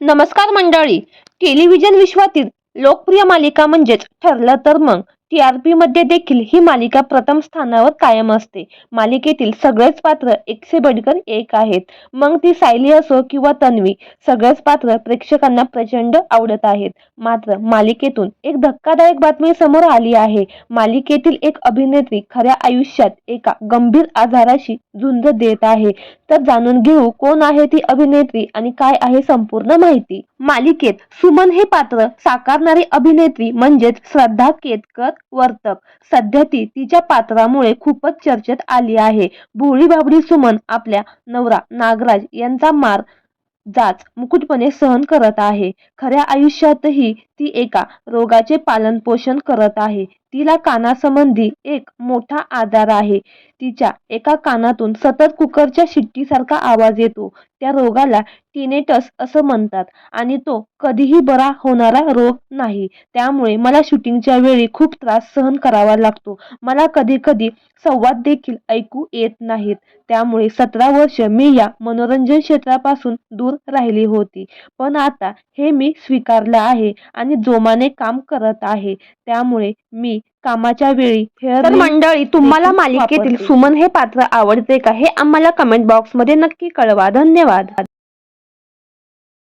नमस्कार मंडळी. टेलिव्हिजन विश्वातील लोकप्रिय मालिका म्हणजेच ठरलं तर मग. टी आरमध्ये देखील ही मालिका प्रथम स्थानावर कायम असते. मालिकेतील सगळेच पात्र एकशे बडकर एक आहेत. मग ती सायली असो किंवा तन्वी सगळेच पात्र प्रेक्षकांना प्रचंड आवडत आहेत. मात्र मालिकेतून एक धक्कादायक बातमी समोर आली आहे. मालिकेतील एक अभिनेत्री खऱ्या आयुष्यात एका गंभीर आजाराशी झुंज देत आहे. तर जाणून घेऊ कोण आहे ती अभिनेत्री आणि काय आहे संपूर्ण माहिती. मालिकेत सुमन हे पात्र साकारणारी अभिनेत्री म्हणजेच श्रद्धा केतकर वर्तक. सध्या ती तिच्या पात्रामुळे खूपच चर्चेत आली आहे. भोळी भाबडी सुमन आपल्या नवरा नागराज यांचा मार जाच मुकुटपणे सहन करत आहे. खऱ्या आयुष्यातही ती एका रोगाचे पालन पोषण करत आहे. तिला कानासंबंधी एक मोठा आजार आहे. तिच्या एका कानातून सतत कुकरच्या शिट्टीसारखा आवाज येतो. त्या रोगाला टिनेटस असं म्हणतात आणि तो कधीही बरा होणारा रोग नाही. त्यामुळे मला शूटिंगच्या वेळी खूप त्रास सहन करावा लागतो. मला कधी कधी संवाद देखील ऐकू येत नाहीत. त्यामुळे सतरा वर्ष मी या मनोरंजन क्षेत्रापासून दूर राहिली होती. पण आता हे मी स्वीकारलं आहे आणि जोमाने काम करत आहे. त्यामुळे मी कामाच्या वेळी. तर मंडळी तुम्हाला मालिकेतील. सुमन हे पात्र आवडते का हे आम्हाला कमेंट बॉक्समध्ये नक्की कळवा. धन्यवाद.